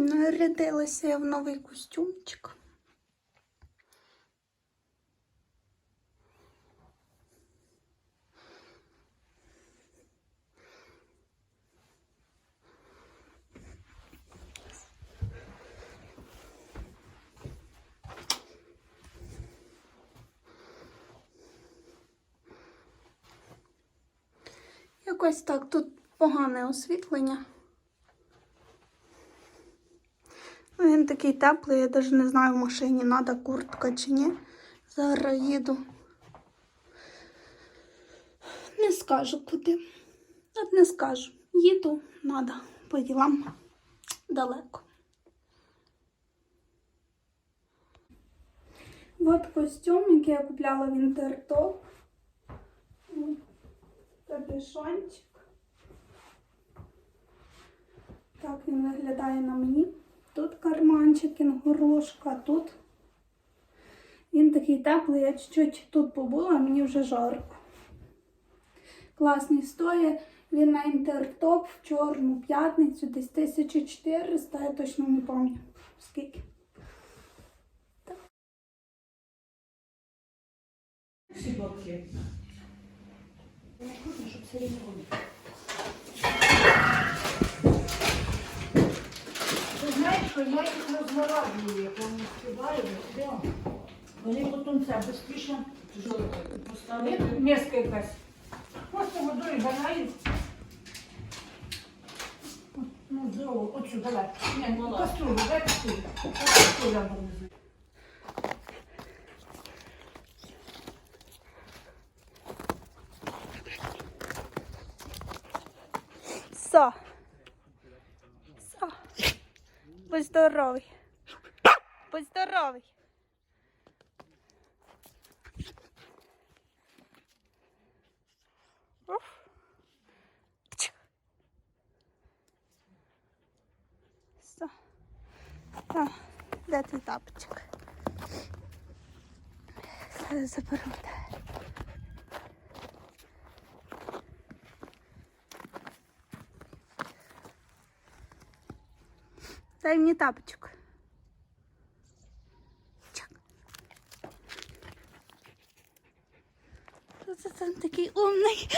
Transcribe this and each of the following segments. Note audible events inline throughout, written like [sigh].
Нарядилася я в новий костюмчик. Якось так тут погане освітлення. Ну, Він такий теплий, я навіть не знаю, в машині треба куртка чи ні. Зараз їду. Не скажу куди. От не скажу. Їду, треба по ділам далеко. От костюм, який я купляла в інтертоп. Капюшончик. Так він виглядає на мені. Тут карманчик, кінгурушка, тут він такий теплий, я чуть-чуть тут побула, а мені вже жарко. Класний стоїть. Він на інтертоп в чорну п'ятницю, десь 1400, я точно не пам'ятаю скільки. Всі боки. Я хочу, щоб все рівно було. Ти знаєш, що я їх розморажую, як вони співають. Вони потім це безпечно поставити. Міска якась. Просто водою банають. Ну, здорово, оцю, давай. Ні, ну, каструлю, дай каструлю. Каструлю буду. Здоровий. Будь здоровий. А, де твій тапочок? Зараз заберу Дай мені тапочок. Чак. Це там такий умний?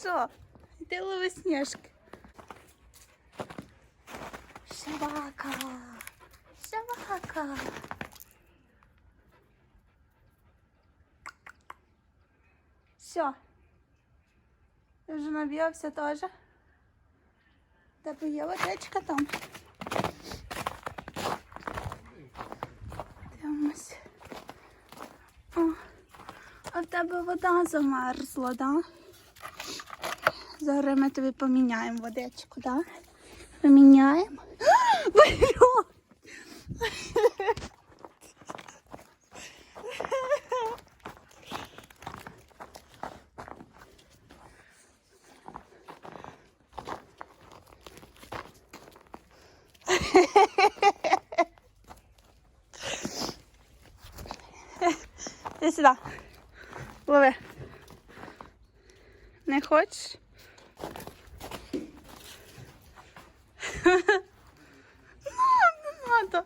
Що? Йди лови сніжки. Собака. Собака. Все. Ти вже набігався теж. Тебе є водичка там. Дивимось. А в тебе вода замерзла, да? Зараз ми тобі поміняємо водичку, да? Поміняємо. [gasps] Бля! [laughs] Іди сюди. Лови. Не хочеш? Ну, не надо.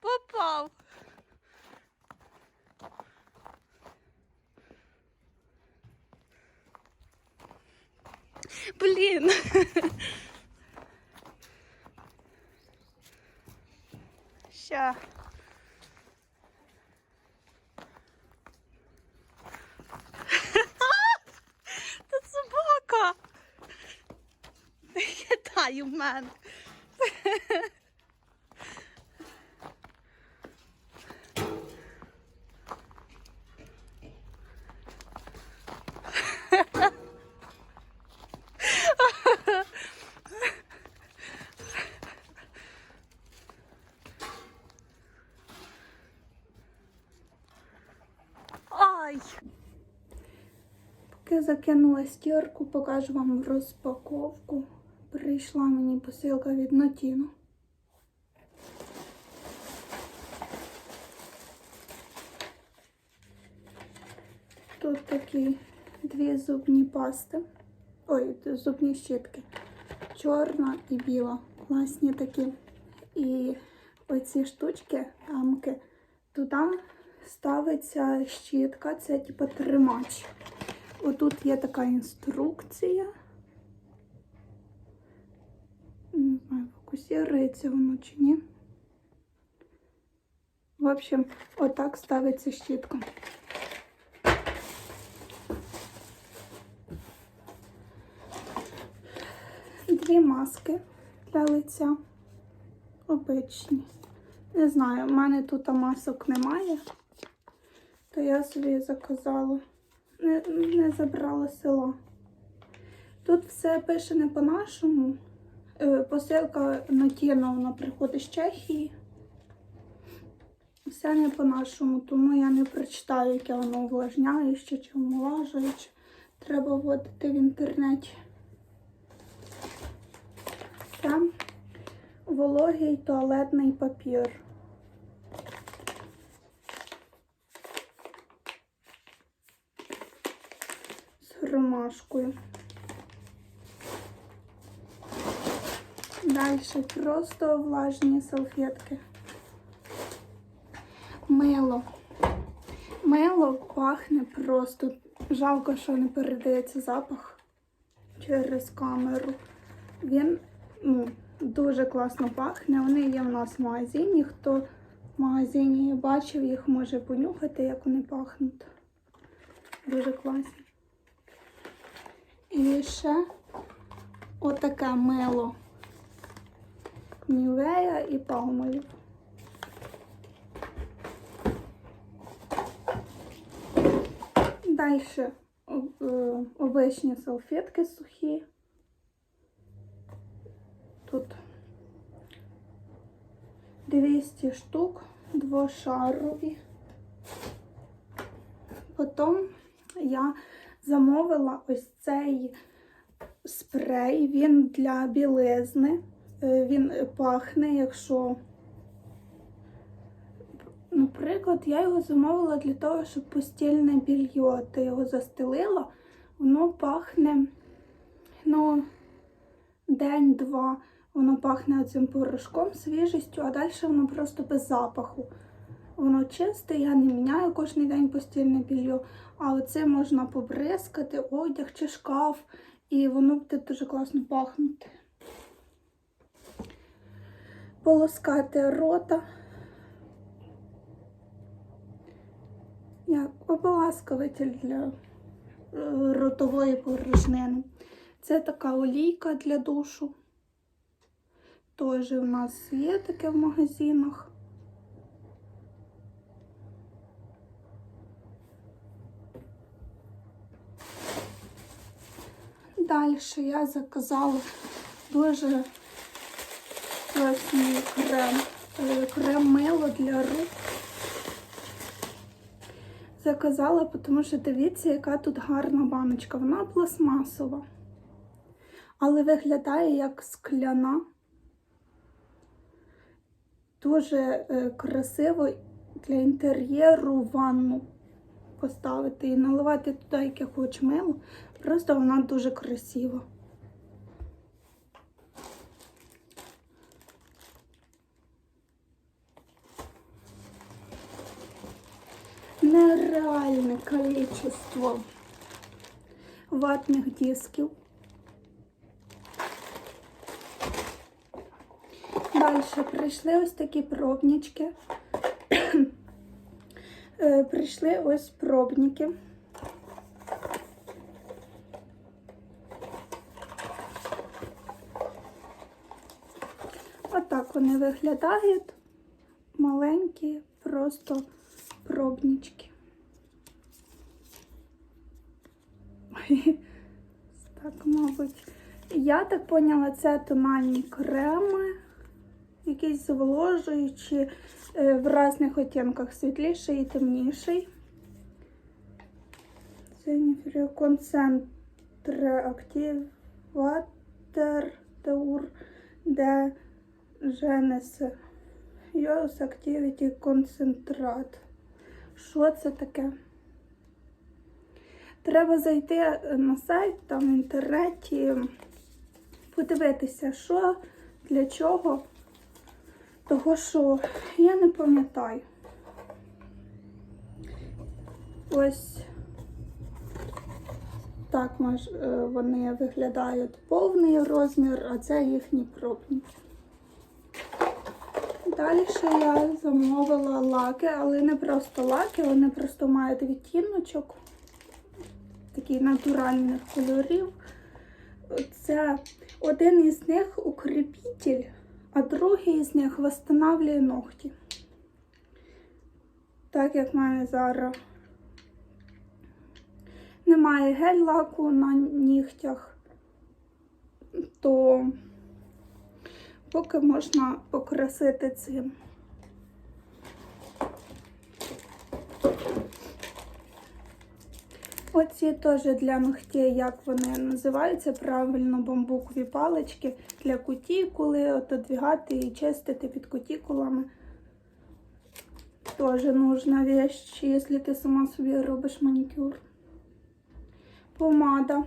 Попав. Блін. Ща. Це собака. Хитає в мене. чай. Поки закинула стірку, покажу вам розпаковку. Прийшла мені посилка від натіну. Тут такі дві зубні пасти. Ой, зубні щітки. Чорна і біла. Класні такі. І оці штучки, рамки, туди ставиться щітка, це типу тримач. Отут є така інструкція. Не знаю, фокусується воно чи ні. В общем, отак ставиться щітка. Дві маски для лиця. Обичні. Не знаю, в мене тут масок немає, то я собі заказала. Не, не забрала село. Тут все пише не по-нашому. Е, Посилка натівна, вона приходить з Чехії. Все не по-нашому, тому я не прочитаю, яке воно увлажняюче чи омолажуюче. Треба вводити в інтернеті. Там вологий туалетний папір. З ромашкою. Далі просто влажні салфетки. Мило. Мило пахне просто. Жалко, що не передається запах через камеру. Він ну, дуже класно пахне. Вони є в нас в магазині. Хто в магазині бачив, їх може понюхати, як вони пахнуть. Дуже класні. І ще отаке мило. Нівея і палмолів. Далі обичні салфетки сухі. Тут 200 штук, двошарові. Потім я замовила ось цей спрей, він для білизни. Е, Він пахне, якщо, наприклад, я його замовила для того, щоб постільне більйо. Ти його застелила, воно пахне, ну, день-два. Воно пахне цим порошком, свіжістю, а далі воно просто без запаху. Воно чисте, я не міняю кожен день постільне білье, а оце можна побризкати, одяг чи шкаф, і воно буде дуже класно пахнути. Полоскати рота. Як ополаскуватель для е, ротової порожнини. Це така олійка для душу. Теж у нас є таке в магазинах. Далі я заказала дуже класний крем. е, Крем мило для рук. Заказала, тому що дивіться, яка тут гарна баночка. Вона пластмасова, але виглядає як скляна. Дуже е, красиво для інтер'єру ванну поставити і наливати туди, яке хоч мило. Просто вона дуже красива. Нереальне количество ватних дисків. Далі прийшли ось такі пробнички. Е, Прийшли ось пробники. Отак вони виглядають. Маленькі, просто пробнички. [laughs] Так, мабуть. Я так поняла, це тональні креми, якісь зволожуючі е, в різних оттінках світліший і темніший. Це концентре активатор таур де женесе. Йос Activity концентрат. Що це таке? Треба зайти е, на сайт, там в інтернеті, подивитися, що, для чого. Того, що я не пам'ятаю. Ось так е, вони виглядають повний розмір, а це їхній пробник. Далі ще я замовила лаки, але не просто лаки, вони просто мають відтіночок такий натуральних кольорів. Це один із них укріпитель, а другий з них встановлює ногті. Так як в мене зараз немає гель-лаку на нігтях, то поки можна покрасити цим. Оці теж для ногтей, як вони називаються правильно, бамбукові палички для кутікули, отодвігати і чистити під кутікулами. Тоже нужна вещь, якщо ти сама собі робиш манікюр. Помада.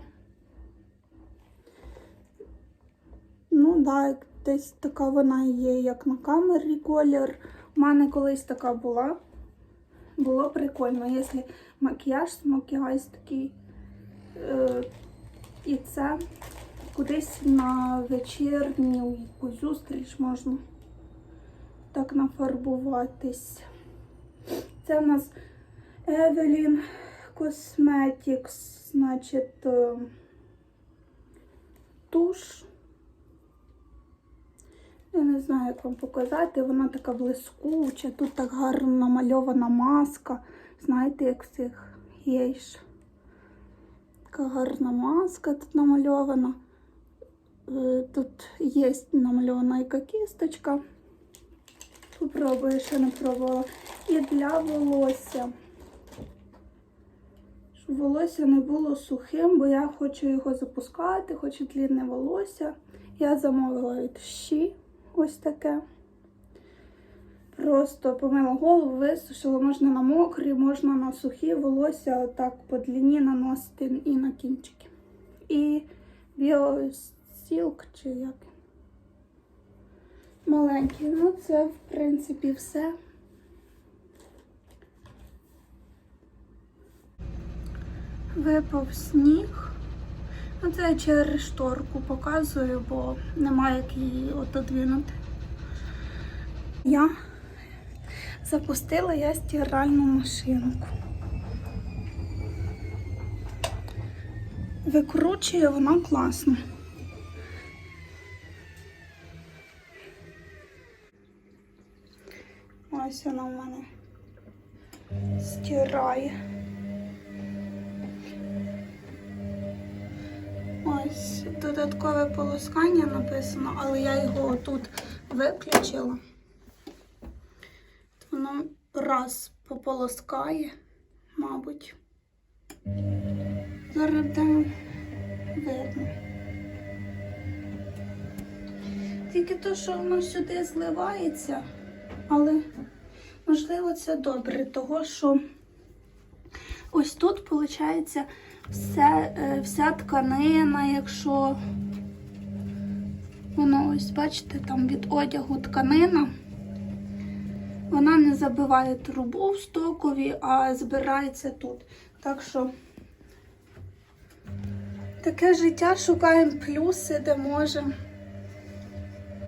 Ну, так, десь така вона є, як на камері колір. У мене колись така була. Було прикольно, якщо макіяж, макіяж такий. Е, і це кудись на вечірню якусь зустріч можна так нафарбуватись. Це у нас Evelyn Cosmetics, значить, е, туш. Я не знаю, як вам показати. Вона така блискуча. Тут так гарно намальована маска. Знаєте, як в цих гейш. Така гарна маска тут намальована. Е, Тут є намальована яка кісточка. Попробую, ще не пробувала. І для волосся. Щоб волосся не було сухим, бо я хочу його запускати, хочу длінне волосся. Я замовила від щі ось таке. Просто помила голову, висушила, можна на мокрі, можна на сухі волосся так по длині наносити і на кінчики. І біостілк чи як. Маленький. Ну, це, в принципі, все. Випав сніг. Це я через шторку показую, бо немає як її отодвинути. Я запустила я стиральну машинку. Викручує вона класно. Ось вона в мене стирає. Ось додаткове полоскання написано, але я його тут виключила. Воно раз пополоскає, мабуть. Зараз видно. Тільки то, що воно сюди зливається, але можливо це добре, того що ось тут виходить все, е, вся тканина, якщо воно ось, бачите, там від одягу тканина. Вона не забиває трубу в стокові, а збирається тут. Так що таке життя шукаємо плюси, де можемо.